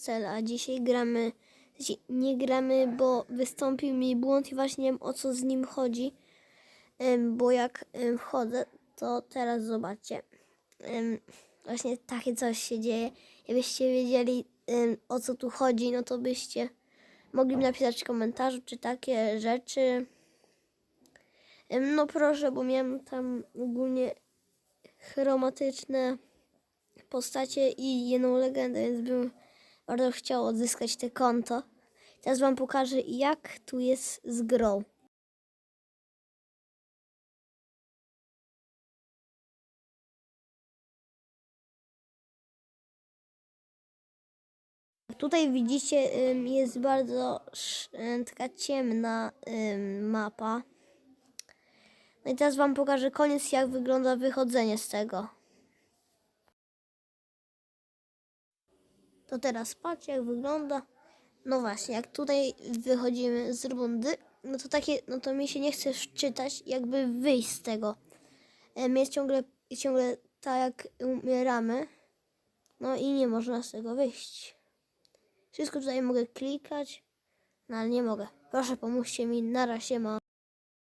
cel, a dzisiaj gramy, nie gramy, bo wystąpił mi błąd i właśnie nie wiem o co z nim chodzi, bo jak wchodzę, to teraz zobaczcie, właśnie takie coś się dzieje. Jakbyście wiedzieli o co tu chodzi, no to byście mogli napisać w komentarzu, czy takie rzeczy. No proszę, bo miałem tam ogólnie chromatyczne postacie i jedną legendę, więc bym bardzo chciał odzyskać te konto. Teraz wam pokażę, jak tu jest z grą. Tutaj widzicie, jest bardzo taka ciemna mapa. No i teraz wam pokażę koniec, jak wygląda wychodzenie z tego. To teraz patrzcie, jak wygląda. No właśnie, jak tutaj wychodzimy z rundy, no to takie, no to mi się nie chce czytać, jakby wyjść z tego. Jest ciągle, ciągle tak, jak umieramy. No i nie można z tego wyjść. Wszystko tutaj mogę klikać, no ale nie mogę. Proszę pomóżcie mi, na razie ma.